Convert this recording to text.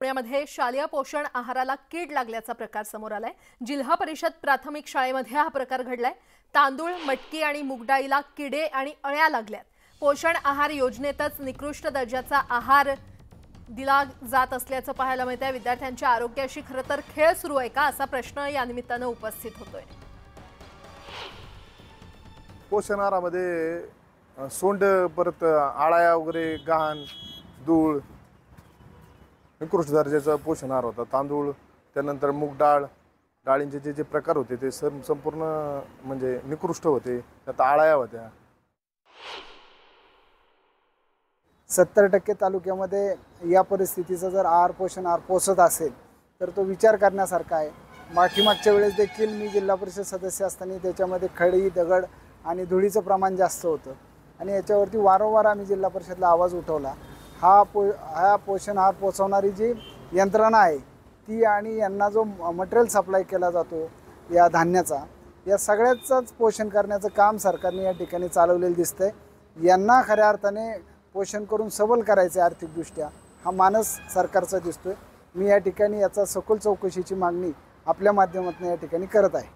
पुण्यामध्ये शालेय पोषण आहाराला कीड लागल्याचा प्रकार समोर आलाय. जिल्हा परिषद प्राथमिक शाळेमध्ये हा प्रकार घडलाय. तांदूळ मटकी आणि मुगडाळीला किडे आणि अळ्या लागल्यात. पोषण आहार योजनेतच निकृष्ट दर्जाचा आहार दिला जात असल्याचं पाहायला मिळत आहे विद्यार्थ्यांच्या आरोग्याशी खरं तर खेळ सुरू आहे का असा प्रश्न या निमित्तानं उपस्थित होतोय. पोषण आहारामध्ये सोंड परत आळ्या वगैरे गहाण धूळ निकृष्ट दर्जाचा पोषण आहार होता. तांदूळ त्यानंतर मूग डाळ डाळींचे जे जे प्रकार होते ते सं संपूर्ण म्हणजे निकृष्ट होते. त्यात आळ्या होत्या. सत्तर टक्के तालुक्यामध्ये या परिस्थितीचा जर आहार पोषण आहार पोचत असेल तर तो विचार करण्यासारखा आहे. पाठीमागच्या वेळेस देखील मी जिल्हा परिषद सदस्य असताना त्याच्यामध्ये खडी दगड आणि धुळीचं प्रमाण जास्त होतं. आणि याच्यावरती वारंवार आम्ही जिल्हा परिषदला आवाज उठवला. हा पो हा पोषण आहार पोचवणारी जी यंत्रणा आहे ती आणि यांना जो मटेरियल सप्लाय केला जातो या धान्याचा या सगळ्याचंच पोषण करण्याचं काम सरकारने या ठिकाणी चालवलेलं दिसतंय. यांना खऱ्या अर्थाने पोषण करून सबल करायचे आर्थिकदृष्ट्या हा मानस सरकारचा दिसतोय. मी या ठिकाणी याचा सखोल चौकशीची मागणी आपल्या माध्यमातून या ठिकाणी करत आहे.